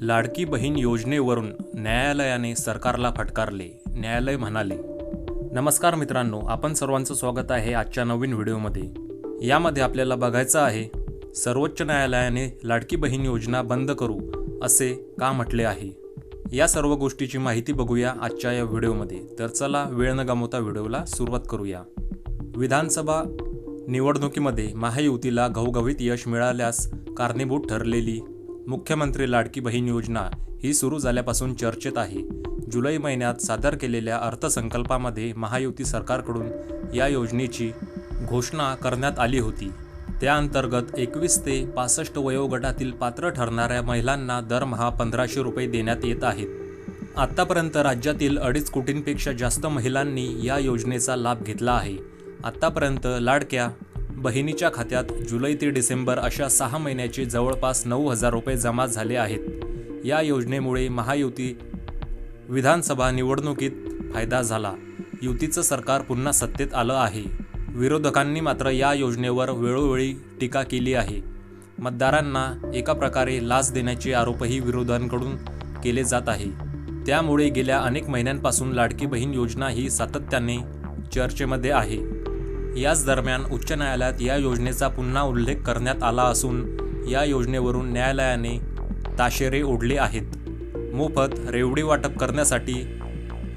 लाडकी बहीण योजनेवरून न्यायालयाने सरकारला फटकारले. न्यायालय म्हणाले नमस्कार मित्रांनो आपण सर्वांचं स्वागत आहे आजच्या नवीन व्हिडिओमध्ये. यामध्ये आपल्याला बघायचं आहे सर्वोच्च न्यायालयाने लाडकी बहीण योजना बंद करू असे का म्हटले आहे? या सर्व गोष्टीची माहिती बघूया आजच्या या व्हिडिओमध्ये. तर चला वेळ न गमवता व्हिडिओला सुरुवात करूया. विधानसभा निवडणुकीमध्ये महायुतीला घवघवीत यश मिळाल्यास कारणीभूत ठरलेली मुख्यमंत्री लाडकी बहीण योजना ही सुरू झाल्यापासून चर्चेत आहे. जुलै महिन्यात सादर केलेल्या अर्थसंकल्पामध्ये महायुती सरकारकडून या योजनेची घोषणा करण्यात आली होती. त्या अंतर्गत एकवीस ते पासष्ट वयोगटातील पात्र ठरणाऱ्या महिलांना दरमहा पंधराशे रुपये देण्यात येत आहेत. आत्तापर्यंत राज्यातील अडीच कोटींपेक्षा जास्त महिलांनी या योजनेचा लाभ घेतला आहे. आत्तापर्यंत लाडक्या बहिणीच्या खात्यात जुलै ते डिसेंबर अशा सहा महिन्याचे जवळपास नऊ हजार रुपये जमा झाले आहेत. या योजनेमुळे महायुती विधानसभा निवडणुकीत फायदा झाला. युतीचं सरकार पुन्हा सत्तेत आलं आहे. विरोधकांनी मात्र या योजनेवर वेळोवेळी टीका केली आहे. मतदारांना एका प्रकारे लाच देण्याचे आरोपही विरोधांकडून केले जात आहे. त्यामुळे गेल्या अनेक महिन्यांपासून लाडकी बहीण योजना ही सातत्याने चर्चेमध्ये आहे. याच दरम्यान उच्च न्यायालयात या योजनेचा पुन्हा उल्लेख करण्यात आला असून या योजनेवरून न्यायालयाने ताशेरे ओढले आहेत. मोफत रेवडी वाटप करण्यासाठी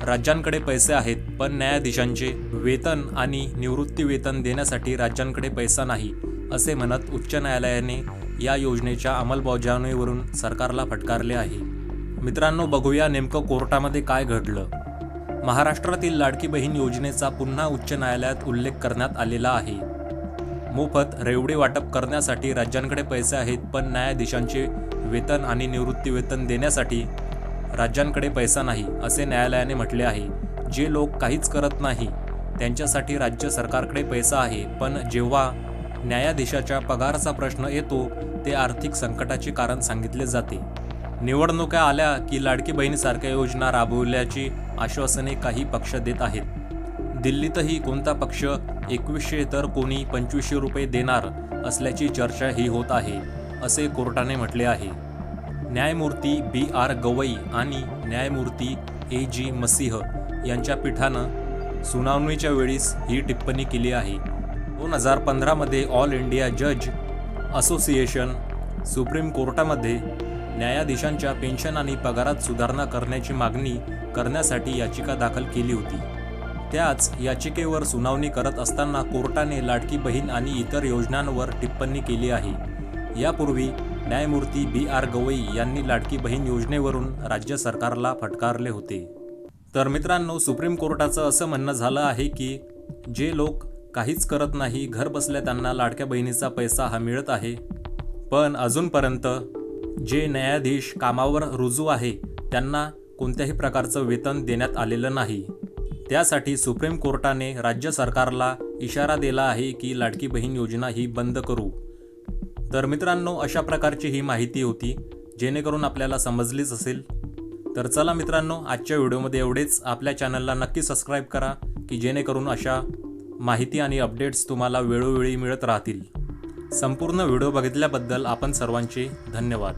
राज्यांकडे पैसे आहेत पण न्यायाधीशांचे वेतन आणि निवृत्ती वेतन देण्यासाठी राज्यांकडे पैसा नाही असे म्हणत उच्च न्यायालयाने या योजनेच्या अंमलबजावणीवरून सरकारला फटकारले आहे. मित्रांनो बघूया नेमकं कोर्टामध्ये काय घडलं. महाराष्ट्रातील लाडकी बहीण योजनेचा पुन्हा उच्च न्यायालयात उल्लेख करण्यात आलेला आहे. मोफत रेवडे वाटप करण्यासाठी राज्यांकडे पैसे आहेत पण न्यायाधीशांचे वेतन आणि निवृत्ती वेतन देण्यासाठी राज्यांकडे पैसा नाही असे न्यायालयाने म्हटले आहे. जे लोक काहीच करत नाही त्यांच्यासाठी राज्य सरकारकडे पैसा आहे पण जेव्हा न्यायाधीशाच्या पगाराचा प्रश्न येतो ते आर्थिक संकटाचे कारण सांगितले जाते. निवडणुका आल्या की लाडकी बहिणीसारख्या योजना राबवल्याची आश्वासने काही पक्ष देत आहेत. दिल्लीतही कोणता पक्ष एकवीसशे तर कोणी पंचवीसशे रुपये देणार असल्याची चर्चा ही होत आहे असे कोर्टाने म्हटले आहे. न्यायमूर्ती बी आर गवई आणि न्यायमूर्ती ए जी मसीह यांच्या पीठानं सुनावणीच्या वेळीस ही टिप्पणी केली आहे. दोन हजार पंधरामध्ये ऑल इंडिया जज असोसिएशन सुप्रीम कोर्टामध्ये न्यायाधीशांच्या पेन्शन आणि पगारात सुधारणा करण्याची मागणी करण्यासाठी याचिका दाखल केली होती. त्याच याचिकेवर सुनावणी करत असताना कोर्टाने लाडकी बहीण आणि इतर योजनांवर टिप्पणी केली आहे. यापूर्वी न्यायमूर्ती बी आर गवई यांनी लाडकी बहीण योजनेवरून राज्य सरकारला फटकारले होते. तर मित्रांनो सुप्रीम कोर्टाचं असं म्हणणं झालं आहे की जे लोक काहीच करत नाही घर बसल्या त्यांना लाडक्या बहिणीचा पैसा हा मिळत आहे. पण अजूनपर्यंत जे न्यायाधीश कामावर रुजू आहे त्यांना कोणत्याही प्रकारचं वेतन देण्यात आलेलं नाही. त्यासाठी सुप्रीम कोर्टाने राज्य सरकारला इशारा दिला आहे की लाडकी बहीण योजना ही बंद करू. तर मित्रांनो अशा प्रकारची ही माहिती होती. जेणेकरून आपल्याला समजलीच असेल. तर चला मित्रांनो आजच्या व्हिडिओमध्ये एवढेच. आपल्या चॅनलला नक्की सबस्क्राईब करा की जेणेकरून अशा माहिती आणि अपडेट्स तुम्हाला वेळोवेळी मिळत राहतील. संपूर्ण व्हिडिओ बघितल्याबद्दल आपण सर्वांचे धन्यवाद.